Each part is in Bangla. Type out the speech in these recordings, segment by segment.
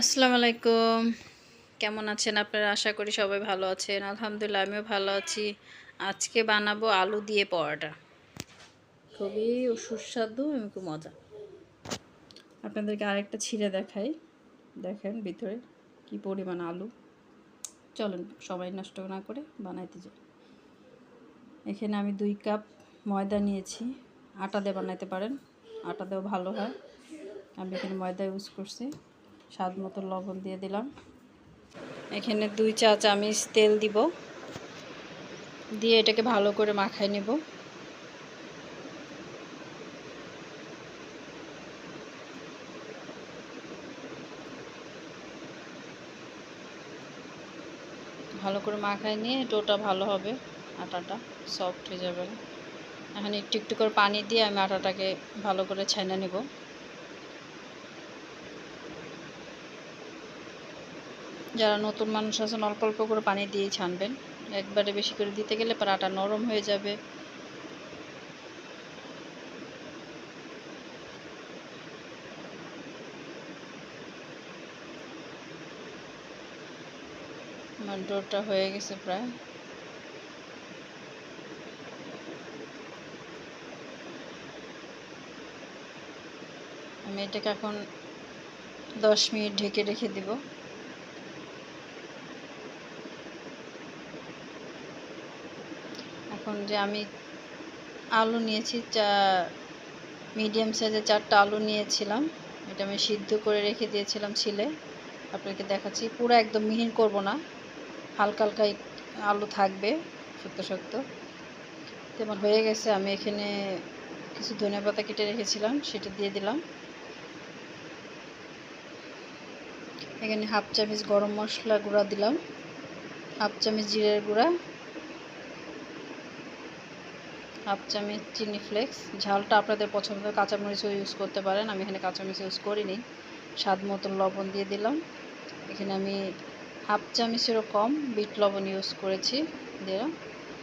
আসসালামু আলাইকুম। কেমন আছেন আপনারা? আশা করি সবাই ভালো আছেন। আলহামদুলিল্লাহ, আমিও ভালো আছি। আজকে বানাবো আলু দিয়ে পরোটা। খুবই সুস্বাদু এবং খুব মজা। আপনাদেরকে আরেকটা ছিঁড়ে দেখাই। দেখেন ভিতরে কি পরিমাণ আলু। চলেন, সবাই নষ্ট না করে বানাইতে যাই। এখানে আমি দুই কাপ ময়দা নিয়েছি। আটা দিয়ে বানাইতে পারেন। আটা দিয়েও ভালো হয়। আমি এখানে ময়দা ইউজ করছি। স্বাদ মতো লবণ দিয়ে দিলাম। এখানে দুই চা চামচ তেল দিব। দিয়ে এটাকে ভালো করে মাখাই নেব। ভালো করে মাখাই নিয়ে ডোটা ভালো হবে। আটাটা সফট হয়ে যাবে। এখন একটু একটু করে পানি দিয়ে আমি আটাটাকে ভালো করে ছাইনা নেব। যারা নতুন মানুষ আছেন, অল্প অল্প করে পানি দিয়ে ছানবেন। একবারে বেশি করে দিতে গেলে আটা নরম হয়ে যাবে। আমার ডোরটা হয়ে গেছে প্রায়। আমি এটাকে এখন দশ মিনিট ঢেকে রেখে দিব। এখন যে আমি আলু নিয়েছি, চা মিডিয়াম সাইজের চারটা আলু নিয়েছিলাম। এটা আমি সিদ্ধ করে রেখে দিয়েছিলাম ছিলে আপনাকে দেখাচ্ছি, পুরো একদম মিহিন করব না। হালকা হালকা আলু থাকবে শক্ত শক্ত তেমন হয়ে গেছে, আমি এখানে কিছু ধনে পাতা কেটে রেখেছিলাম, সেটা দিয়ে দিলাম। এখানে হাফ চামচ গরম মশলা গুঁড়া দিলাম, হাফ চামচ জিরের গুঁড়া হাফ চামচ চিনি ফ্লেক্স। ঝালটা আপনাদের পছন্দ কাঁচামরিচও ইউজ করতে পারেন। আমি এখানে কাঁচামরিচ ইউজ করিনি। স্বাদ মতন লবণ দিয়ে দিলাম। এখানে আমি হাফ চামচেরও কম বিট লবণ ইউজ করেছি। দিলাম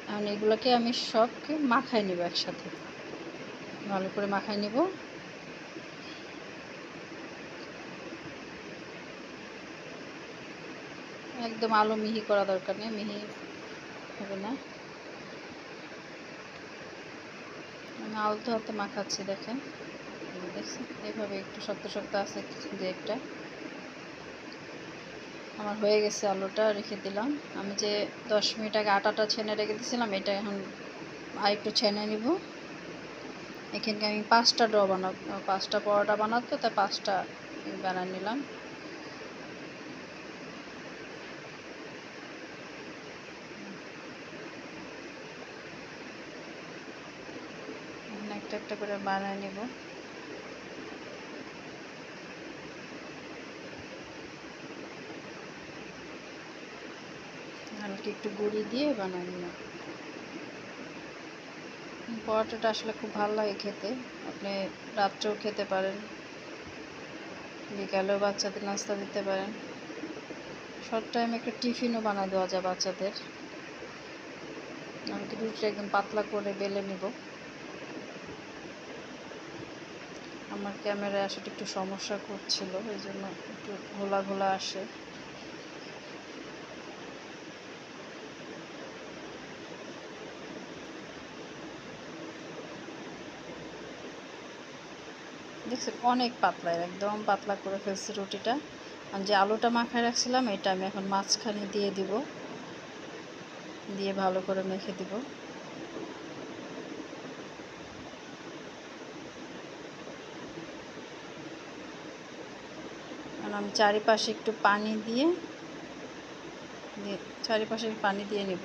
এখন এগুলোকে আমি সবকে মাখাই নেব একসাথে। ভালো করে মাখাই নেব। একদম আলু মিহি করা দরকার নেই। মিহি হবে না। আমি আলতো হাতে মাখাচ্ছি, দেখেন। দেখছি এইভাবে একটু শক্ত শক্ত আছে যে একটা। আমার হয়ে গেছে আলুটা, রেখে দিলাম। আমি যে দশ মিনিট আগে আটাটা ছেনে রেখে দিয়েছিলাম, এটা এখন আর একটু ছেনে নিব। এখানকে আমি পাঁচটা ড্র বানাবো, পাঁচটা পরোটা বানাতো তাই পাঁচটা বানিয়ে নিলাম। একটা একটা করে বানিয়ে নেব। হালকা একটু গুঁড়ি দিয়ে বানিয়ে নিলাম। পরোটাটা আসলে খুব ভালো লাগে খেতে। আপনি রাত্রেও খেতে পারেন, বিকালেও বাচ্চাদের নাস্তা দিতে পারেন। শর্ট টাইমে একটা টিফিনও বানিয়ে দেওয়া যায় বাচ্চাদের। আমি রুটিটা একদম পাতলা করে বেলে নিব। আমার ক্যামেরায় আসলে একটু সমস্যা করছিল, এই জন্য একটু ঘোলা ঘোলা আসে। দেখছেন, অনেক পাতলা, একদম পাতলা করে ফেলছি রুটিটা। আর যে আলুটা মাখায় রাখছিলাম, এটা আমি এখন মাঝখানে দিয়ে দিব, দিয়ে ভালো করে মেখে দিব। আমি চারিপাশে একটু পানি দিয়ে চারিপাশে পানি দিয়ে নিব,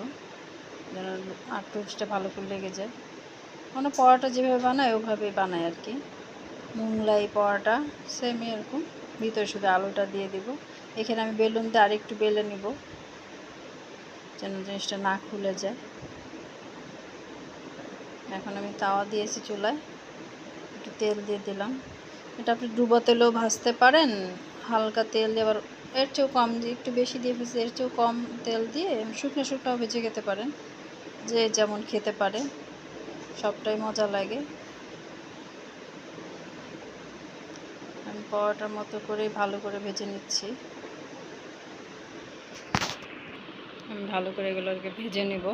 যেন আর টুচটা ভালো করে লেগে যায়। মানে পরোটা যেভাবে বানায়, ওভাবেই বানায় আর কি। মুংলাই পরোটা সেম এরকম। ভিতরে শুধু আলুটা দিয়ে দিব। এখানে আমি বেলুন দিয়ে আরেকটু বেলে নিব, যেন জিনিসটা না খুলে যায়। এখন আমি তাওয়া দিয়েছি চুলায়। একটু তেল দিয়ে দিলাম। এটা আপনি ডুবো তেলেও ভাজতে পারেন। হালকা তেল দিয়ে, আবার এর চেয়েও কম দিয়ে, একটু বেশি দিয়ে ভেজে, এর চেয়েও কম তেল দিয়ে শুকনো শুকনাও ভেজে খেতে পারেন। যে যেমন খেতে পারে, সবটাই মজা লাগে। আমি পরোটার মতো করে ভালো করে ভেজে নিচ্ছি। আমি ভালো করে এগুলোকে ভেজে নিব।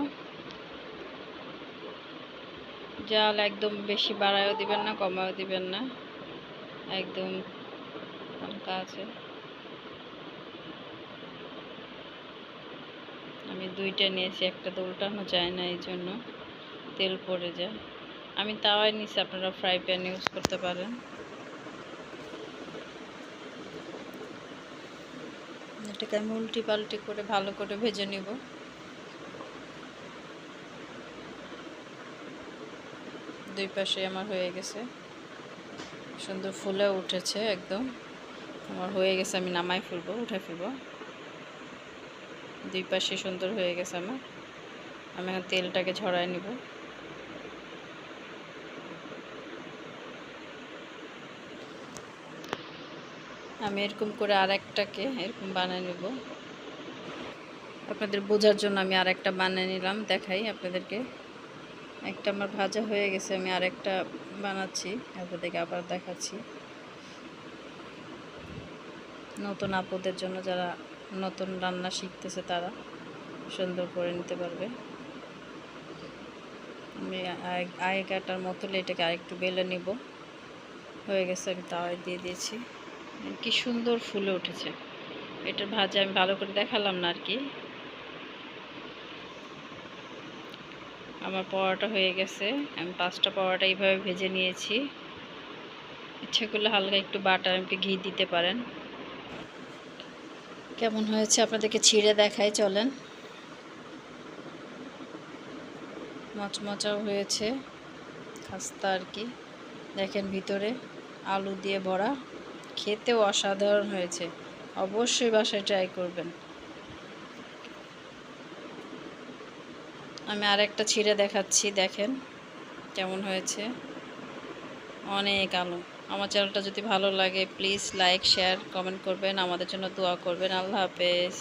জাল একদম বেশি বাড়ায়ও দিবেন না, কমায়ও দিবেন না। একদম হালকা আছে। আমি দুইটা নিয়েছি, একটা তো উল্টানো যায় না, এই জন্য তেল পড়ে যায়। আমি তাওয়াই নিয়েছি আপনারা ফ্রাই প্যান ইউজ করতে পারেন। এটাকে আমি উল্টি পাল্টি করে ভালো করে ভেজে নিব। দুই পাশে আমার হয়ে গেছে। সুন্দর ফুলে উঠেছে একদম। আমার হয়ে গেছে, আমি নামাই ফেলব উঠে ফেলব। দুই পাশে সুন্দর হয়ে গেছে আমার। আমি এখন তেলটাকে ঝরাই নিব। আমি এরকম করে আর একটাকে এরকম বানিয়ে নেব। আপনাদের বোঝার জন্য আমি আর একটা বানিয়ে নিলাম, দেখাই আপনাদেরকে। একটা আমার ভাজা হয়ে গেছে, আমি আর একটা বানাচ্ছি আপনাদেরকে আবার দেখাচ্ছি। নতুন আপুদের জন্য যারা নতুন রান্না শিখতেছে তারা সুন্দর করে নিতে পারবে। আমি আগেকাটার মতো এটাকে আরেকটু বেলে নিব। হয়ে গেছে, আমি তাওয়ায় দিয়ে দিয়েছি। কি সুন্দর ফুলে উঠেছে। এটার ভাজা আমি ভালো করে দেখালাম না আর কি। আমার পরোটা হয়ে গেছে। আমি পাঁচটা পরোটা এইভাবে ভেজে নিয়েছি। ইচ্ছে করলে হালকা একটু বাটার একটু ঘি দিতে পারেন। কেমন হয়েছে আপনাদেরকে ছিঁড়ে দেখাই চলেন। মচমচাও হয়েছে, খাস্তা আর কি। দেখেন ভিতরে আলু দিয়ে ভরা, খেতেও অসাধারণ হয়েছে, অবশ্যই বাসায় ট্রাই করবেন। আমি আরেকটা ছিঁড়ে দেখাচ্ছি, দেখেন কেমন হয়েছে। অনেক আলো। আমার চ্যানেলটা যদি ভালো লাগে প্লিজ লাইক শেয়ার কমেন্ট করবেন। আমাদের জন্য দোয়া করবেন। আল্লাহ হাফেজ।